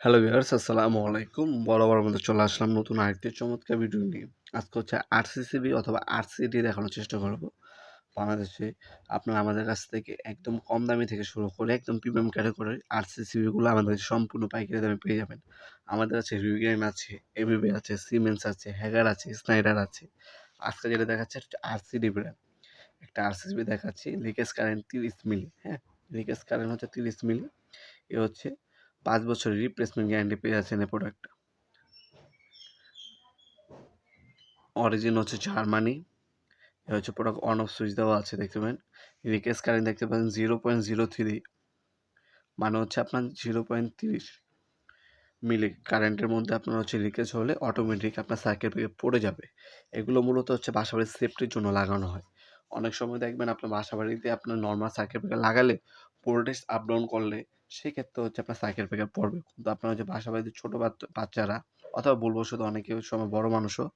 Hello viewers আসসালামু আলাইকুম। বরাবর মধ্যে চলে আসলাম নতুন আরেকটি চমৎকার ভিডিও নিয়ে। আজকে হচ্ছে আরসিসিবি অথবা আরসিডি দেখানোর চেষ্টা করব। বাংলাদেশে আপনারা আমাদের কাছ থেকে একদম কম দামি থেকে শুরু করে একদম প্রিমিয়াম ক্যাটাগরির আরসিসিবিগুলো আমাদের কাছে সম্পূর্ণ পাইকারি দামে পেয়ে যাবেন। আমাদের কাছে রিউগ্রেন আছে এবিবি আছে সিমেন্স আছে হ্যাগার আছে স্নাইডার আছে। আজকে যেটা দেখাচ্ছে আরসিডি ব্র্যান্ড একটা আরসিসিবি দেখাচ্ছি লিকেজ কারেন্ট তিরিশ মিলি হ্যাঁ? লিকেজ কারেন্ট হচ্ছে তিরিশ মিলি। এ হচ্ছে পাঁচ বছরের রিপ্লেসমেন্ট গ্যারান্টি পেয়ে যাচ্ছেন এই প্রোডাক্টটা অরিজিন হচ্ছে জার্মানি এ হচ্ছে প্রোডাক্ট অন অফ সুইচ দেওয়া আছে, দেখতে পাবেন। রিকেস কারেন্ট দেখতে পাবেন জিরো পয়েন্ট জিরো থ্রি মানে হচ্ছে আপনার জিরো পয়েন্ট তিরিশ মিলি কারেন্টের মধ্যে আপনার হচ্ছে লিকেজ হলে অটোমেটিক আপনার সার্কিট পড়ে যাবে। এগুলো মূলত হচ্ছে বাসাবাড়ির সেফটির জন্য লাগানো হয়। অনেক সময় দেখবেন আপনার বাসাবাড়িতে আপনার নর্মাল সার্কিট লাগালে ভোল্টেজ আপ ডাউন করলে সেক্ষেত্রে হচ্ছে আপনার সাইকেল ব্রেকার পড়বে। কিন্তু আপনার হচ্ছে বাসা বাসাবাড়িতে ছোটো বাচ্চারা, অথবা বলব শুধু অনেকে সময় বড় মানুষও,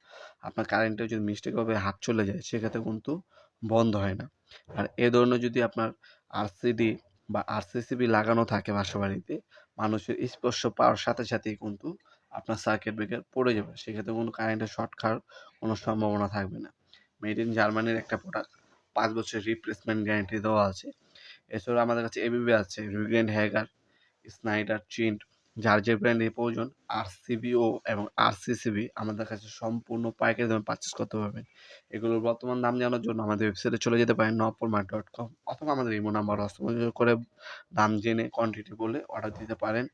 আপনার কারেন্টে যদি মিস্টেকভাবে হাত চলে যায়, সেক্ষেত্রে কিন্তু বন্ধ হয় না। আর এ ধরনের যদি আপনার আরসিডি বা আরসিসিবি লাগানো থাকে বাসাবাড়িতে মানুষের স্পর্শ পাওয়ার সাথে সাথেই কিন্তু আপনার সার্কিট ব্রেকার পড়ে যাবে। সেক্ষেত্রে কোনো কারেন্টের শর্ট খাওয়ার কোনো সম্ভাবনা থাকবে না। মেড ইন জার্মানির একটা প্রোডাক্ট পাঁচ বছরের রিপ্লেসমেন্ট গ্যারান্টি দেওয়া আছে। এছাড়া আমাদের কাছে এবিবি আছে রুগেন হ্যাগার স্নাইডার চিন্ট যার যে ব্র্যান্ডের প্রয়োজন আরসিবিও এবং আরসিসিবি আমাদের কাছে সম্পূর্ণ পাইকারি দামে পারচেস করতে পারবেন। এগুলোর বর্তমান দাম জানার জন্য আমাদের ওয়েবসাইটে চলে যেতে পারেন নপরমার্ট ডট কম অথবা আমাদের ইমো নাম্বার হস্তমযোগ করে দাম জেনে কোয়ান্টিটি বলে অর্ডার দিতে পারেন।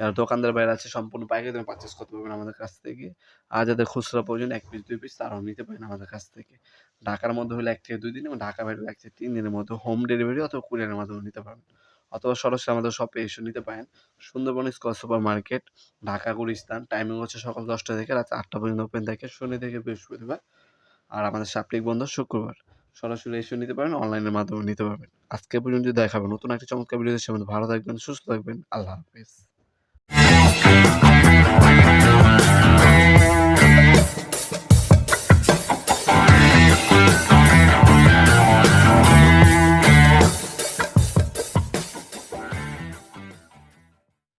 যারা দোকানদার বাইরে আছে, সম্পূর্ণ পাইকারি দামে পারচেস করতে পারবেন আমাদের কাছ থেকে। আর যাদের খুচরা প্রয়োজন, এক পিস দুই পিস তারাও নিতে পারেন আমাদের কাছ থেকে। ঢাকার মধ্যে হলে এক থেকে দুই দিন এবং ঢাকা বাইরে এক থেকে তিন দিনের মধ্যে হোম ডেলিভারি অথবা কুরিয়ারের মাধ্যমে নিতে পারবেন। অথবা সরাসরি আমাদের শপে এসে নিতে পারেন। Sundarban square super market Dhaka, Gulistan timing হচ্ছে সকাল দশটা থেকে রাত আটটা পর্যন্ত ওপেন থাকে, শনি থেকে বৃহস্পতিবার। আর আমাদের সাপ্তাহিক বন্ধ শুক্রবার। সরাসরি এসে নিতে পারেন অনলাইনের মাধ্যমে নিতে পারবেন। আজকে পর্যন্ত দেখাবেন নতুন একটা চমৎকার ভিডিও সে ভালো থাকবেন, সুস্থ থাকবেন। আল্লাহ হাফিজ।